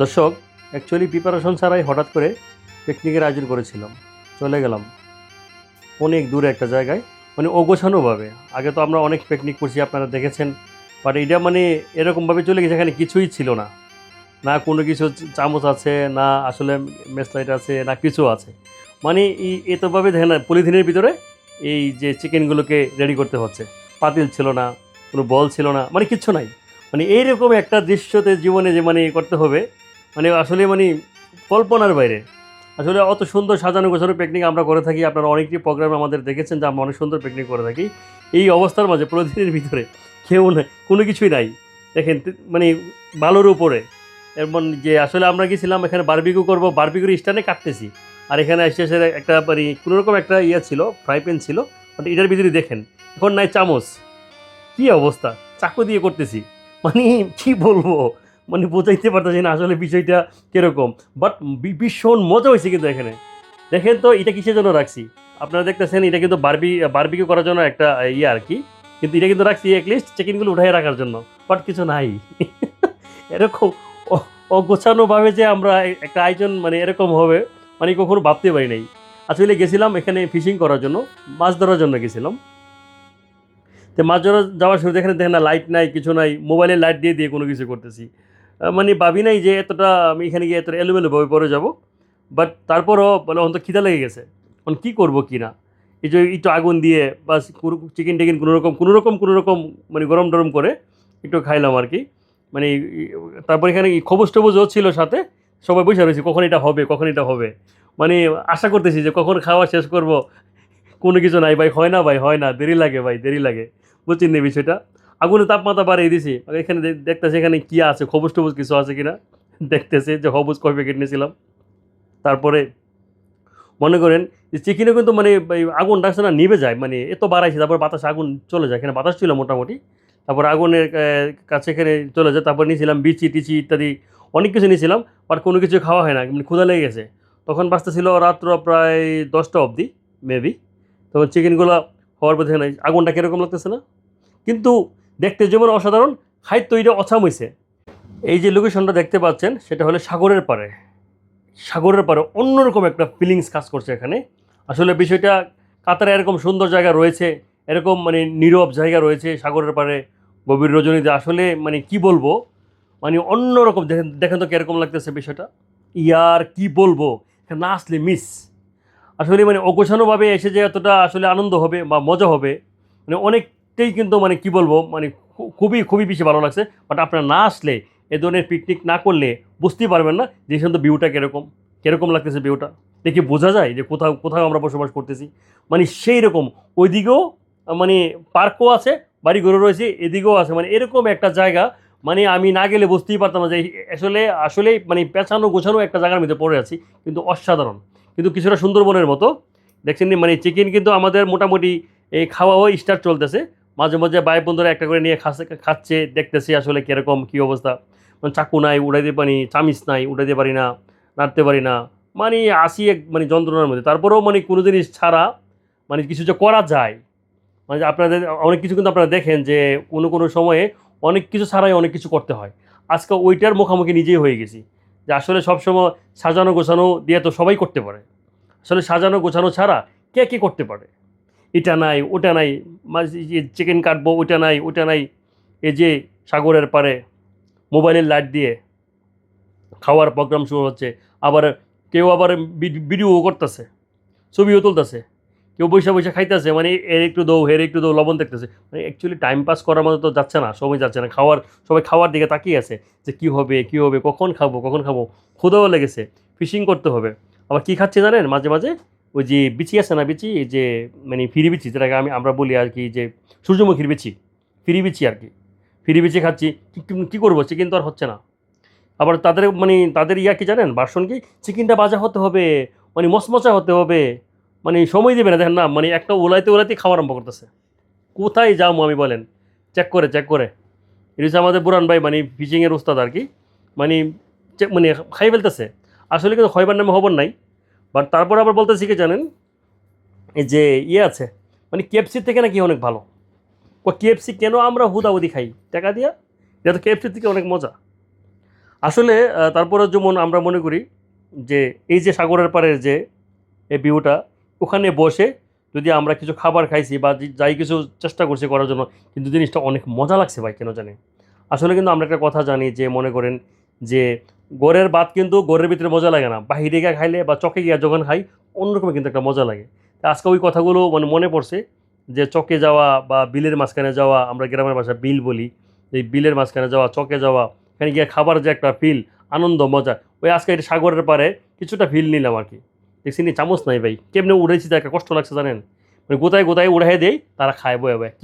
দর্শক actually preparation ছাড়াই হঠাৎ করে পিকনিকের আয়োজন করেছিলাম। চলে গেলাম। অনেক দূরে একটা জায়গায় মানে অগোছানোভাবে। আগে তো আমরা অনেক পিকনিক করছি, আপনারা দেখেছেন। বাট এটা মানে এরকমভাবে চলে গেছে, এখানে কিছুই ছিল না। না কোনো কিছু চামচ আছে, না আসলে মেসলাইট আছে, না কিছু আছে। মানে এই এতভাবে দেখেন পলিথিনের ভিতরে এই যে চিকেনগুলোকে রেডি করতে হচ্ছে। পাতিল ছিল না, কোনো বল ছিল না মানে কিচ্ছু নাই। মানে এইরকম একটা দৃশ্যতে জীবনে যে মানে করতে হবে মানে আসলে মানে কল্পনার বাইরে। আসলে অত সুন্দর সাজানো গোছানো পিকনিক আমরা করে থাকি। আপনারা অনেকটি প্রোগ্রাম আমাদের দেখেছেন যে আমরা অনেক সুন্দর পিকনিক করে থাকি। এই অবস্থার মাঝে প্রতিদিনের ভিতরে কেউ না, কোনো কিছুই নাই। দেখেন মানে বালুর উপরে। এমন যে আসলে আমরা গেছিলাম, এখানে বারবিকিউ করব বারবিকিউর স্ট্যান্ডে কাটতেছি। আর এখানে এসে এসে একটা মানে কোনোরকম একটা ইয়ে ছিল ফ্রাই প্যান ছিল। বাট এটার ভিতরে দেখেন, এখন নাই চামচ। কি অবস্থা? চাকু দিয়ে করতেছি। মানে কি বলব? মানে বোঝাইতে পারতেছি না আসলে বিষয়টা কীরকম। বাট ভীষণ মজা হয়েছে কিন্তু এখানে। দেখেন তো, এটা কিসের জন্য রাখছি? আপনারা দেখতেছেন, এটা কিন্তু বারবি, বারবিকিউ করার জন্য একটা ইয়ে আর কি। কিন্তু এটা কিন্তু রাখছি অ্যাটলিস্ট চিকেনগুলো উঠাই রাখার জন্য। বাট কিছু নাই। এরকম অগোছানোভাবে যে আমরা একটা আয়োজন মানে এরকম হবে মানে কখনো ভাবতে পারি নাই। আসলে গেছিলাম এখানে ফিশিং করার জন্য। মাছ ধরার জন্য গেছিলাম। তো মাছ ধরা যাওয়ার শুরু এখানে দেখেন না লাইট নাই, কিছু নাই। মোবাইলে লাইট দিয়ে দিয়ে কোনো কিছু করতেছি। মানে ভাবি নাই যে এতটা আমি এখানে গিয়ে এতটা এলোমেলোভাবে পরে যাব। বাট তারপরও বলে অন্ত খিদা লেগে গেছে। এখন কী করব কি না? এই যে একটু আগুন দিয়ে বা চিকেন টিকেন কোনো রকম কোনো রকম কোনো রকম মানে গরম টরম করে একটু খাইলাম আর কি মানে তারপর এখানে খবুজ টবুজও ছিল সাথে, সবাই বসে রয়েছে, কখন এটা হবে, কখন এটা হবে? মানে আশা করতেছি যে কখন খাওয়া শেষ করব, কোনো কিছু নাই ভাই, হয় না ভাই, হয় না, দেরি লাগে ভাই, দেরি লাগে। বুঝছেন না বিষয়টা? আগুনে তাপমাত্রা বাড়িয়ে দিছি। এখানে দেখতেছি এখানে কি আছে খবুজ টবুজ কিছু আছে কিনা? দেখতেছে যে হবুজ কয় প্যাকেট নিয়েছিলাম। তারপরে মনে করেন যে চিকেনে কিন্তু মানে আগুন ডাকছে না, নিভে যায় মানে এত বাড়াইছে, তারপর বাতাস আগুন চলে যায়, এখানে বাতাস ছিল মোটামুটি। তারপর আগুনের কাছে এখানে চলে যায়, তারপর নিয়েছিলাম বিচি, টিচি ইত্যাদি, অনেক কিছু নিয়েছিলাম বাট কোনো কিছু খাওয়া হয় না মানে ক্ষুধা লেগে গেছে। তখন বাঁচতে ছিল রাত্র প্রায় দশটা অবধি মেবি তখন চিকেনগুলো হওয়ার পর আগুনটা কীরকম লাগতেছে না? কিন্তু দেখতে যেমন অসাধারণ খাইতে তৈরি অছাম হয়েছে এই যে লোকেশনটা দেখতে পাচ্ছেন, সেটা হলো সাগরের পাড়ে। সাগরের পাড়ে অন্যরকম একটা ফিলিংস কাজ করছে এখানে। আসলে বিষয়টা, কাতারে এরকম সুন্দর জায়গা রয়েছে, এরকম মানে নীরব জায়গা রয়েছে সাগরের পাড়ে, গভীর রজনীতে। আসলে মানে কি বলব মানে অন্যরকম, দেখেন দেখেন তো কীরকম লাগতেছে বিষয়টা। ইয়ার, কি বলব না আসলে মিস আসলে মানে অগোছানোভাবে এসে যে এতটা আসলে আনন্দ হবে বা মজা হবে মানে অনেকটাই কিন্তু মানে কি বলব মানে খুবই খুবই বেশি ভালো লাগছে। বাট আপনারা না আসলে এ ধরনের পিকনিক না করলে বুঝতেই পারবেন না যে এখানে ভিউটা কীরকম কীরকম লাগতেছে ভিউটা। দেখে বোঝা যায় যে কোথাও কোথাও আমরা বসবাস করতেছি। মানে সেই রকম। ওইদিকেও মানে পার্কও আছে, বাড়িঘরও রয়েছে, এদিকেও আছে। মানে এরকম একটা জায়গা মানে আমি না গেলে বুঝতেই পারতাম না যে আসলে আসলে মানে পেছানো, গোছানো একটা জায়গার মধ্যে পড়ে আছি, কিন্তু অসাধারণ। কিন্তু কিছুটা সুন্দরবনের মতো। দেখছেন মানে চিকেন কিন্তু আমাদের মোটামুটি, এই খাওয়াও স্টার্ট চলতেছে। মাঝে মাঝে ভাই বন্ধুরা একটা করে নিয়ে খাচ্ছে খাচ্ছে, দেখতেছি আসলে কীরকম, কী অবস্থা। মানে চাকু নাই, উড়াইতে পারি, চামিচ নাই উঠাইতে পারি না, নাড়তে পারি না। মানে আসি এক মানে যন্ত্রণার মধ্যে। তারপরেও মানে কোনো জিনিস ছাড়া মানে কিছু যে করা যায়। মানে আপনাদের, অনেক কিছু কিন্তু আপনারা দেখেন যে কোনো কোনো সময়ে অনেক কিছু ছাড়াই অনেক কিছু করতে হয়। আজকে ওইটার মুখামুখি নিজেই হয়ে গেছি। যে আসলে সবসময় সাজানো গোছানো দিয়ে তো সবাই করতে পারে। আসলে সাজানো গোছানো ছাড়া কে কে করতে পারে? এটা নাই, ওটা নাই চিকেন কাটবো ওটা নাই ওটা নাই। এই যে সাগরের পারে মোবাইলের লাইট দিয়ে খাওয়ার প্রোগ্রাম শুরু হচ্ছে। আবার কেউ আবার ভিডিও করতেছে, ছবিও তুলতেছে। কেউ বৈশা বৈশা খাইতেছে মানে এর একটু দৌ, হের একটু দৌ, লবণ দেখতেছে। মানে অ্যাকচুয়ালি টাইম পাস করার মতো তো যাচ্ছে না, সময় যাচ্ছে না। খাওয়ার, সবাই খাওয়ার দিকে তাকিয়ে আছে যে কী হবে কী হবে, কখন খাব কখন খাব। ক্ষুদাও লেগেছে ফিশিং করতে হবে। আবার কী খাচ্ছে জানেন? মাঝে মাঝে ওই যে বিচি আছে না বিচি? যে মানে ফিরি বিচি, যেটাকে আমি, আমরা বলি আর কি, যে সূর্যমুখীর বিচি, ফিরি বিচি আর কি। ফিরি বিচি খাচ্ছি, কি- করব? চিকেন তো আর হচ্ছে না। আবার তাদের মানে তাদের ইয়া কি জানেন? বাসন কি? চিকেনটা বাজা হতে হবে মানে মচমচা হতে হবে মানে সময় দেবে না। দেখেন না মানে একটা ওলাইতে ওলাইতে খাওয়া আরম্ভ করতেছে। কোথায় যাব আমি বলেন? চেক করে চেক করে। এটা হচ্ছে আমাদের বুরান ভাই মানে ফিশিংয়ের উস্তাদ আর কি। মানে মানে খাই ফেলতেছে। আসলে কিন্তু খয়বার নামে খবর নাই। বাট তারপর আবার বলতেছি কি জানেন? যে ইয়ে আছে মানে কেএফসির থেকে নাকি অনেক ভালো। ও কেএফসি কেন আমরা হুদাহুদি খাই? টাকা দিয়া? এটা তো কেএফসির থেকে অনেক মজা। আসলে তারপরে যেমন আমরা মনে করি যে এই যে সাগরের পাড়ের যে এই ভিউটা, ওখানে বসে যদি আমরা কিছু খাবার খাইছি বা যাই কিছু চেষ্টা করছি করার জন্য, কিন্তু জিনিসটা অনেক মজা লাগছে ভাই, কেন জানি? আসলে কিন্তু আমরা একটা কথা জানি যে মনে করেন যে গড়ের ভাত কিন্তু গড়ের ভিতরে মজা লাগে না। বাহিরে গিয়ে খাইলে বা চকে গিয়ে যখন খাই অন্যরকম কিন্তু একটা মজা লাগে। আজকে ওই কথাগুলো মানে মনে পড়ছে যে, চকে যাওয়া বা বিলের মাঝখানে যাওয়া, আমরা গ্রামের ভাষায় বিল বলি, এই বিলের মাঝখানে যাওয়া, চকে যাওয়া এখানে গিয়ে খাবার যে একটা ফিল আনন্দ, মজা, ওই আজকে এটা সাগরের পারে কিছুটা ফিল নিলাম আর কি। দেখছি নি, চামচ নাই ভাই, কেমনে উড়েছি একটা কষ্ট লাগছে জানেন? মানে গোতায় গোতায় উড়াই দেই, তারা খায় বয়ে।